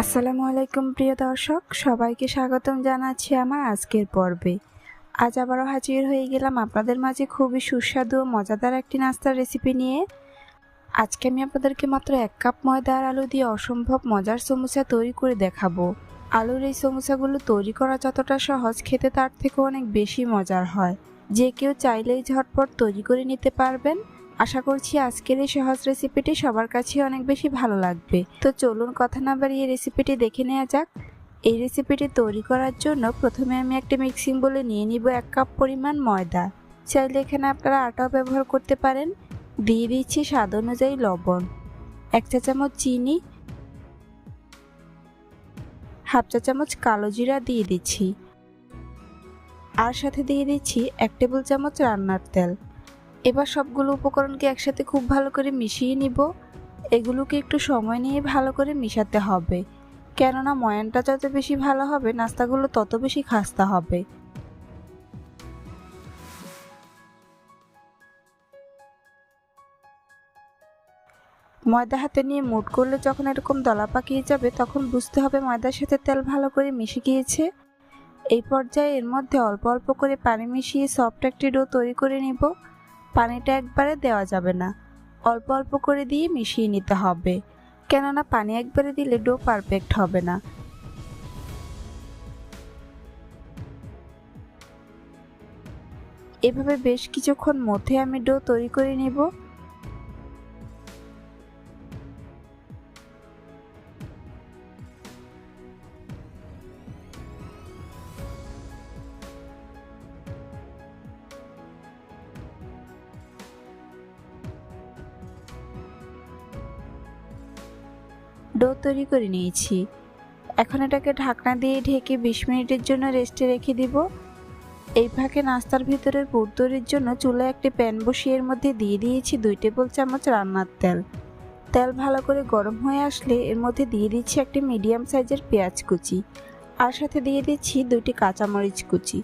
আসসালামু আলাইকুম, প্রিয় দর্শক। সবাইকে স্বাগতম জানাচ্ছি আমার আজকের পর্বে। আজ আবারও হাজির হয়ে গেলাম আপনাদের মাঝে খুবই সুস্বাদু ও মজাদার একটি নাস্তার রেসিপি নিয়ে। আজকে আমি আপনাদেরকে মাত্র এক কাপ ময়দা আর আলু দিয়ে অসম্ভব মজার সমুচা তৈরি করে দেখাবো। আলুর এই সমুচাগুলো তৈরি করা যতটা সহজ, খেতে তার থেকেও অনেক বেশি মজার হয়। যে কেউ চাইলেই ঝটপট তৈরি করে নিতে পারবেন। আশা করছি আজকের এই সহজ রেসিপিটি সবার কাছে অনেক বেশি ভালো লাগবে। তো চলুন কথা না বাড়িয়ে রেসিপিটি দেখে নেওয়া যাক। এই রেসিপিটি তৈরি করার জন্য প্রথমে আমি একটা মিক্সিং বলে নিয়ে নিব এক কাপ পরিমাণ ময়দা। চাইলে এখানে আপনারা আটাও ব্যবহার করতে পারেন। দিয়ে দিচ্ছি স্বাদ অনুযায়ী লবণ। এক চা চামচ চিনি। হাফ চা চামচ কালো জিরা দিয়ে দিচ্ছি। আর সাথে দিয়ে দিচ্ছি এক টেবিল চামচ রান্নার তেল। এবার সবগুলো উপকরণকে একসাথে খুব ভালো করে মিশিয়ে নিব। এগুলোকে একটু সময় নিয়ে ভালো করে মিশাতে হবে। কেননা ময়ানটা যত বেশি ভালো হবে, নাস্তাগুলো তত বেশি খাস্তা হবে। ময়দা হাতে নিয়ে মুট করলে যখন এরকম দলা পাকিয়ে যাবে, তখন বুঝতে হবে ময়দার সাথে তেল ভালো করে মিশে গিয়েছে। এই পর্যায়ে এর মধ্যে অল্প অল্প করে পানি মিশিয়ে সফট একটি ডো তৈরি করে নিব। পানিটা একবারে দেওয়া যাবে না। অল্প অল্প করে দিয়ে মিশিয়ে নিতে হবে। কেননা পানি একবারে দিলে ডো পারফেক্ট হবে না। এভাবে বেশ কিছুক্ষণ মধ্যে আমি ডো তৈরি করে নিব। ডো তৈরি করে নিয়েছি। এখন এটাকে ঢাকনা দিয়ে ঢেকে বিশ মিনিটের জন্য রেস্টে রেখে দিব। এই ফাঁকে নাস্তার ভিতরের পুর তৈরির জন্য চুলায় একটি প্যান বসিয়ে এর মধ্যে দিয়ে দিয়েছি দুই টেবিল চামচ রান্নার তেল। তেল ভালো করে গরম হয়ে আসলে এর মধ্যে দিয়ে দিচ্ছি একটি মিডিয়াম সাইজের পেঁয়াজ কুচি আর সাথে দিয়ে দিচ্ছি দুইটি কাঁচামরিচ কুচি।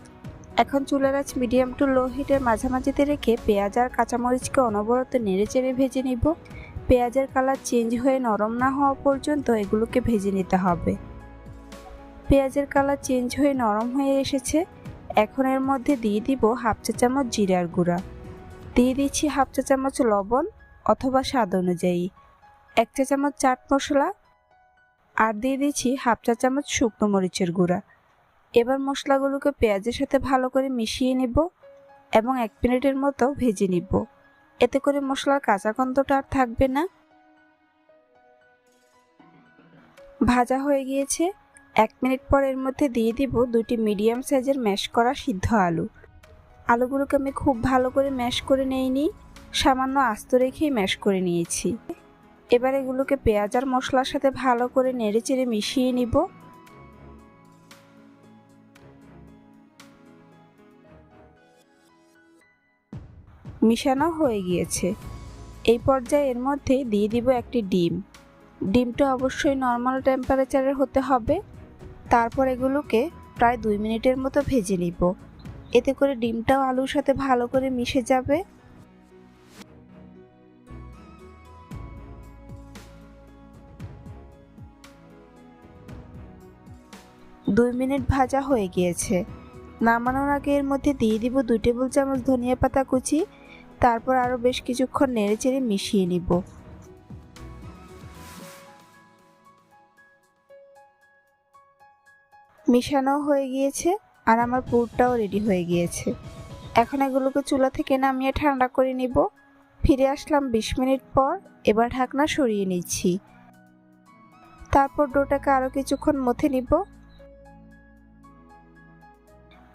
এখন চুলার আঁচ মিডিয়াম টু লো হিটের মাঝামাঝিতে রেখে পেঁয়াজ আর কাঁচামরিচকে অনবরত নেড়ে চেড়ে ভেজে নিব। পেঁয়াজের কালার চেঞ্জ হয়ে নরম না হওয়া পর্যন্ত এগুলোকে ভেজে নিতে হবে। পেঁয়াজের কালার চেঞ্জ হয়ে নরম হয়ে এসেছে। এখন এর মধ্যে দিয়ে দিব হাফ চা চামচ জিরার গুঁড়া। দিয়ে দিচ্ছি হাফ চা চামচ লবণ অথবা স্বাদ অনুযায়ী। এক চা চামচ চাট মশলা আর দিয়ে দিচ্ছি হাফ চা চামচ শুকনো মরিচের গুঁড়া। এবার মশলাগুলোকে পেঁয়াজের সাথে ভালো করে মিশিয়ে নিব এবং এক মিনিটের মতো ভেজে নিব। এতে করে মশলার কাঁচা গন্ধটা আর থাকবে না। ভাজা হয়ে গিয়েছে। এক মিনিট পর এর মধ্যে দিয়ে দিব দুটি মিডিয়াম সাইজের ম্যাশ করা সিদ্ধ আলু। আলুগুলোকে আমি খুব ভালো করে ম্যাশ করে নেইনি, সামান্য আস্ত রেখেই ম্যাশ করে নিয়েছি। এবার এগুলোকে পেঁয়াজ আর মশলার সাথে ভালো করে নেড়ে চেড়ে মিশিয়ে নিব। মিশানো হয়ে গিয়েছে। এই পর্যায়ে এর মধ্যে দিয়ে দিব একটি ডিম। ডিমটা অবশ্যই নর্মাল টেম্পারেচারের হতে হবে। তারপর এগুলোকে প্রায় দুই মিনিটের মতো ভেজে নিব। এতে করে ডিমটাও আলুর সাথে ভালো করে মিশে যাবে। দুই মিনিট ভাজা হয়ে গিয়েছে। নামানোর আগে এর মধ্যে দিয়ে দিব দুই টেবিল চামচ ধনিয়া পাতা কুচি। তারপর আরও বেশ কিছুক্ষণ নেড়ে চেড়ে মিশিয়ে নিব। মিশানো হয়ে গিয়েছে আর আমার পুরটাও রেডি হয়ে গিয়েছে। এখন এগুলোকে চুলা থেকে নামিয়ে ঠান্ডা করে নিব। ফিরে আসলাম বিশ মিনিট পর, এবার ঢাকনা সরিয়ে নিচ্ছি। তারপর ডোটাকে আরও কিছুক্ষণ মথে নিব।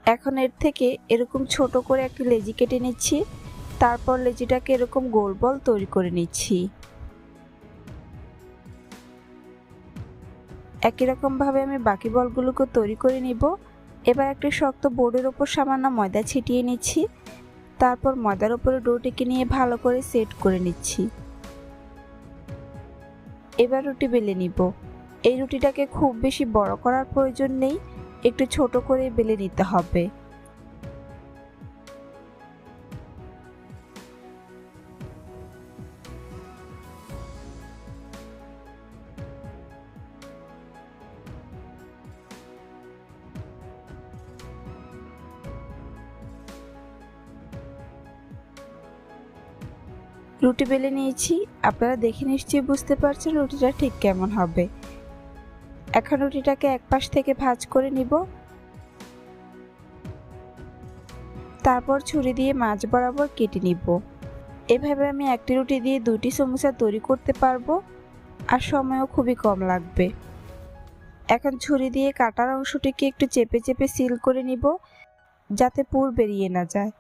এখন এর থেকে এরকম ছোট করে একটি লেজি কেটে নিচ্ছি। তারপর লেজিটাকে এরকম গোল বল তৈরি করে নিচ্ছি। একই রকমভাবে আমি বাকি বলগুলোকে তৈরি করে নিব। এবার একটি শক্ত বোর্ডের ওপর সামান্য ময়দা ছিটিয়ে নিচ্ছি। তারপর ময়দার উপরে ডোটিকে নিয়ে ভালো করে সেট করে নিচ্ছি। এবার রুটি বেলে নিব। এই রুটিটাকে খুব বেশি বড় করার প্রয়োজন নেই। একটু ছোট করে বেলে নিতে হবে। রুটি বেলে নিয়েছি। আপনারা দেখে নিশ্চয়ই বুঝতে পারছেন রুটিটা ঠিক কেমন হবে। এখন রুটিটাকে এক পাশ থেকে ভাজ করে নিব। তারপর ছুরি দিয়ে মাছ বরাবর কেটে নিব। এভাবে আমি একটি রুটি দিয়ে দুটি সমোসা তৈরি করতে পারব, আর সময়ও খুবই কম লাগবে। এখন ছুরি দিয়ে কাটার অংশটিকে একটু চেপে চেপে সিল করে নিব, যাতে পুর বেরিয়ে না যায়।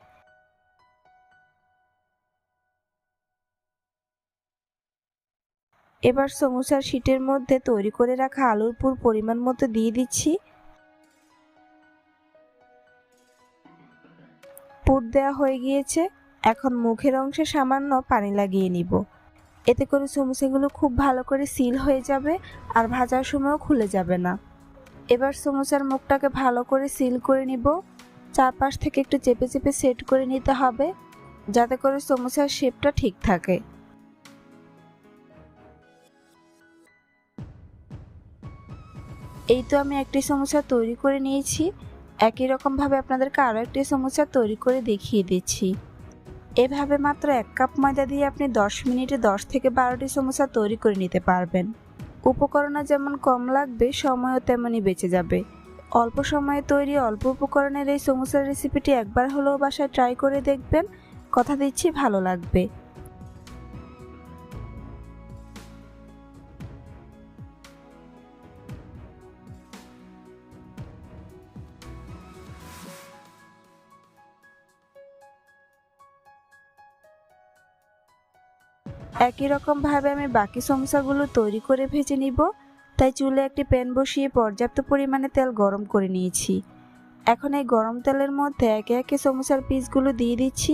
এবার সমোসার শীটের মধ্যে তৈরি করে রাখা আলুর পুর পরিমাণ মতো দিয়ে দিচ্ছি। পুর দেওয়া হয়ে গিয়েছে। এখন মুখের অংশে সামান্য পানি লাগিয়ে নিব। এতে করে সমোসাগুলো খুব ভালো করে সিল হয়ে যাবে আর ভাজার সময়ও খুলে যাবে না। এবার সমোসার মুখটাকে ভালো করে সিল করে নিব। চারপাশ থেকে একটু চেপে চেপে সেট করে নিতে হবে, যাতে করে সমোসার শেপটা ঠিক থাকে। এই তো আমি একটি সমস্যা তৈরি করে নিয়েছি। একই রকমভাবে আপনাদেরকে আরও একটি সমস্যা তৈরি করে দেখিয়ে দিচ্ছি। এভাবে মাত্র এক কাপ ময়দা দিয়ে আপনি দশ মিনিটে দশ থেকে বারোটি সমস্যা তৈরি করে নিতে পারবেন। উপকরণও যেমন কম লাগবে, সময়ও তেমনই বেঁচে যাবে। অল্প সময়ে তৈরি অল্প উপকরণের এই সমস্যার রেসিপিটি একবার হলেও বাসায় ট্রাই করে দেখবেন। কথা দিচ্ছি, ভালো লাগবে। একই রকমভাবে আমি বাকি সমস্যাগুলো তৈরি করে ভেজে নিব। তাই চুলে একটি প্যান বসিয়ে পর্যাপ্ত পরিমাণে তেল গরম করে নিয়েছি। এখন এই গরম তেলের মধ্যে একে একে সমস্যার পিসগুলো দিয়ে দিচ্ছি।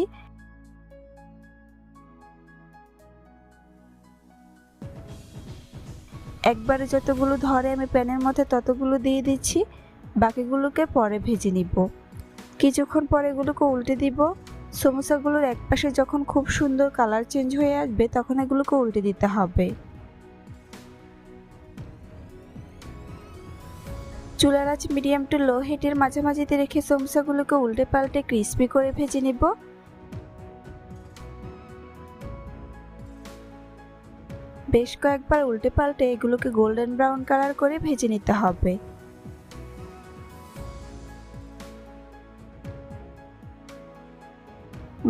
একবারে যতগুলো ধরে আমি প্যানের মধ্যে ততগুলো দিয়ে দিচ্ছি। বাকিগুলোকে পরে ভেজে নিব। কিছুক্ষণ পরে এগুলোকে উল্টে দিব। সমোসাগুলোর এক পাশে যখন খুব সুন্দর কালার চেঞ্জ হয়ে আসবে, তখন এগুলোকে উল্টে দিতে হবে। চুলার আঁচ মিডিয়াম টু লো হিটের মাঝামাঝিতে রেখে সমোসাগুলোকে উল্টে পাল্টে ক্রিস্পি করে ভেজে নিব। বেশ কয়েকবার উল্টে পাল্টে এগুলোকে গোল্ডেন ব্রাউন কালার করে ভেজে নিতে হবে।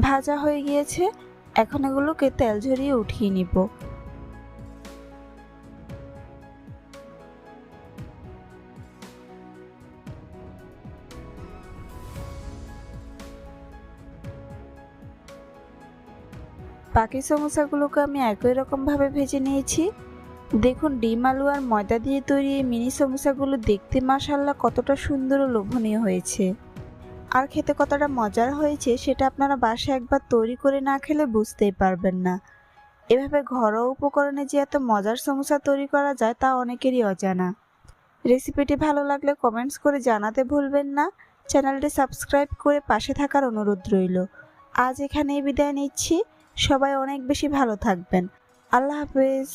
ভাজা হয়ে গিয়েছে, এখন এগুলোকে তেল ঝরিয়ে উঠিয়ে নিব। বাকি সমোসাগুলোকে আমি একই রকমভাবে ভেজে নিয়েছি। দেখুন, ডিম আলু আর ময়দা দিয়ে তৈরি মিনি সমোসাগুলো দেখতে মাসাল্লাহ কতটা সুন্দর ও লোভনীয় হয়েছে। আর খেতে কতটা মজার হয়েছে সেটা আপনারা বাসায় একবার তৈরি করে না খেলে বুঝতেই পারবেন না। এভাবে ঘরোয়া উপকরণে যে এত মজার সমস্যা তৈরি করা যায় তা অনেকেরই অজানা। রেসিপিটি ভালো লাগলে কমেন্টস করে জানাতে ভুলবেন না। চ্যানেলটি সাবস্ক্রাইব করে পাশে থাকার অনুরোধ রইল। আজ এখানেই বিদায় নিচ্ছি। সবাই অনেক বেশি ভালো থাকবেন। আল্লাহ হাফেজ।